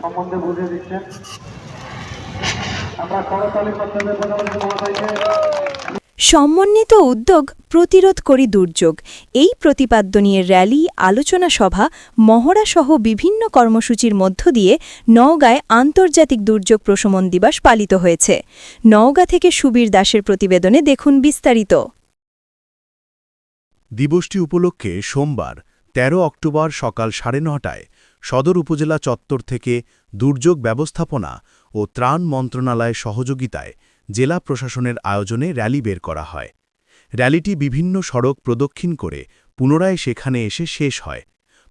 সম্বন্ধে বুঝিয়ে দিচ্ছেন। আমরা করতালি করতে মহাশয়কে সমন্বিত উদ্যোগ প্রতিরোধ করি দুর্যোগ। এই প্রতিপাদ্য নিয়ে র্যালি আলোচনা সভা মহড়া সহ বিভিন্ন কর্মসূচির মধ্য দিয়ে নওগাঁয় আন্তর্জাতিক দুর্যোগ প্রশমন দিবস পালিত হয়েছে। নওগাঁ থেকে সুবীর দাসের প্রতিবেদনে দেখুন বিস্তারিত। দিবসটি উপলক্ষে সোমবার ১৩ অক্টোবর সকাল সাড়ে নটায় সদর উপজেলা চত্বর থেকে দুর্যোগ ব্যবস্থাপনা ও ত্রাণ মন্ত্রণালয় সহযোগিতায় জেলা প্রশাসনের আয়োজনে র্যালি বের করা হয়। র্যালিটি বিভিন্ন সড়ক প্রদক্ষিণ করে পুনরায় সেখানে এসে শেষ হয়।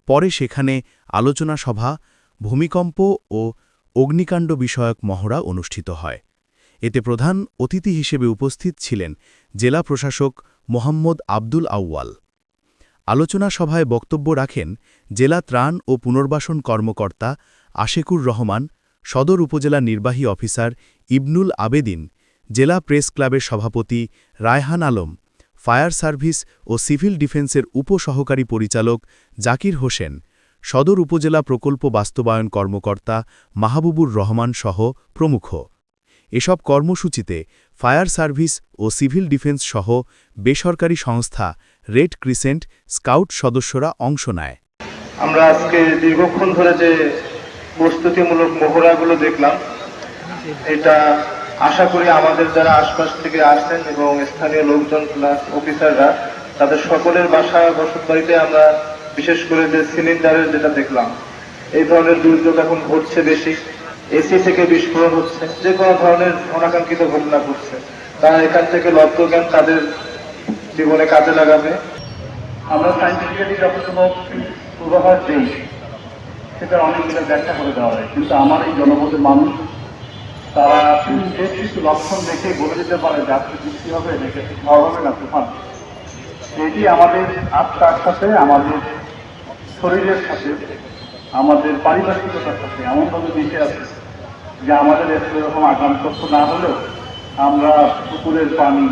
পরে সেখানে আলোচনা সভা, ভূমিকম্প ও অগ্নিকাণ্ড বিষয়ক মহড়া অনুষ্ঠিত হয়। এতে প্রধান অতিথি হিসেবে উপস্থিত ছিলেন জেলা প্রশাসক মোহাম্মদ আব্দুল আউয়াল। আলোচনা সভায় বক্তব্য রাখেন জেলা ত্রাণ ও পুনর্বাসন কর্মকর্তা আশেকুর রহমান, সদর উপজেলা নির্বাহী অফিসার ইবনুল আবেদিন, জেলা প্রেস ক্লাবের সভাপতি রায়হান আলম, ফায়ার সার্ভিস ও সিভিল ডিফেন্সের উপসহকারী পরিচালক জাকির হোসেন, সদর উপজেলা প্রকল্প বাস্তবায়ন কর্মকর্তা মাহবুবুর রহমান সহ প্রমুখ। এসব কর্মসূচিতে ফায়ার সার্ভিস ও সিভিল ডিফেন্স সহ বেসরকারি সংস্থা রেড ক্রিসেন্ট স্কাউট সদস্যরা অংশ নেয়। আমরা আজকে দীর্ঘক্ষণ ধরে যে প্রস্তুতিমূলক মহড়াগুলো দেখলাম, এটা আশা করি আমাদের যারা আশপাশ থেকে আসছেন এবং স্থানীয় লোকজন প্লাস অফিসাররা তাদের সকলের বাসা বসত বাড়িতে আমরা বিশেষ করে যে সিলিন্ডারের যেটা দেখলাম, এই ধরনের দুর্যোগ এখন ঘটছে বেশি। এসি থেকে বিস্ফোরণ হচ্ছে, যে কোনো ধরনের অনাকাঙ্ক্ষিত ঘটনা ঘটছে। তারা এখান থেকে লব্ধ জ্ঞান তাদের জীবনে কাজে লাগাবে। আমরা সাইন্টিফিক্যালি কোনো পূর্বাভাস দিই, সেটা অনেকগুলো ব্যাখ্যা করে দেওয়া হয়। কিন্তু আমার এই জনপদের মানুষ, তারা বেশ কিছু লক্ষণ দেখে বলে দিতে পারে যে আজকে বৃষ্টি হবে নাকি ঝড় হবে না, তুফান। এটি আমাদের আত্মার সাথে, আমাদের শরীরের সাথে, আমাদের পারিপার্শ্বিকতার সাথে এমনভাবে মিশে আছে। যে আমাদের এরকম আগাম তথ্য না হলেও আমরা পুকুরের পানি